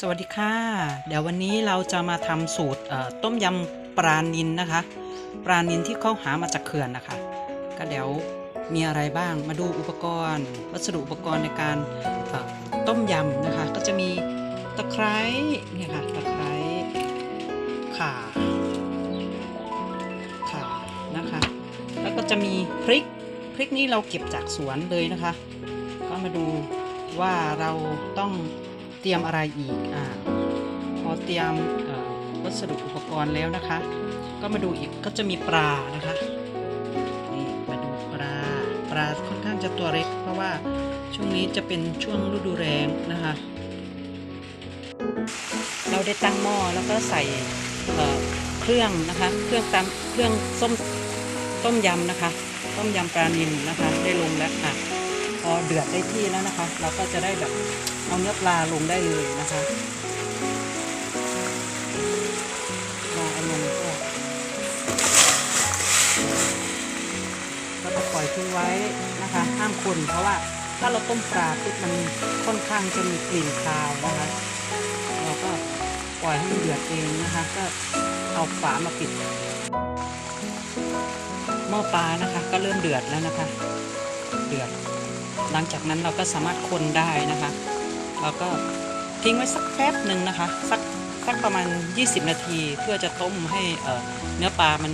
สวัสดีค่ะ เดี๋ยววันนี้เราจะมาทำสูตรต้มยำปลานินนะคะ ปลานินที่เขาหามาจากเขื่อนนะคะ ก็เดี๋ยวมีอะไรบ้างมาดูอุปกรณ์ วัสดุอุปกรณ์ในการต้มยำนะคะ ก็จะมีตะไคร้เนี่ยค่ะตะไคร้ข่าข่านะคะ แล้วก็จะมีพริกพริกนี่เราเก็บจากสวนเลยนะคะ ก็มาดูว่าเราต้อง เตรียมอะไรอีกอ่าพอเตรียมวัสดุอุปกรณ์แล้วนะคะ ก็มาดูอีกก็จะมีปลานะคะนี่มาดูปลาปลาค่อนข้างจะตัวเล็ก เพราะว่าช่วงนี้จะเป็นช่วงฤดูแล้งนะคะ เราได้ตั้งหม้อแล้วก็ใส่เเครื่องนะคะเครื่องตามเครื่องส้มต้มยำนะคะ ต้มยำปลานิลนะคะ ได้ลงแล้วค่ะ พอเดือดได้ที่แล้วนะคะ เราก็จะได้แบบเอาเนื้อปลาลงได้เลยนะคะลองเอาลงก็ก็จะปล่อยทิ้งไว้นะคะ ห้ามคนเพราะว่าถ้าเราต้มปลาปุ๊บมันค่อนข้างจะมีกลิ่นคาวนะคะเราก็ปล่อยให้มันเดือดเองนะคะ ก็เอาฝามาปิดหม้อปลานะคะ ก็เริ่มเดือดแล้วนะคะ เดือด หลังจากนั้นเราก็สามารถคนได้นะคะ เราก็ทิ้งไว้สักแป๊บหนึ่งนะคะ สักสักประมาณ 20 นาที เพื่อจะต้มให้เเนื้อปลามัน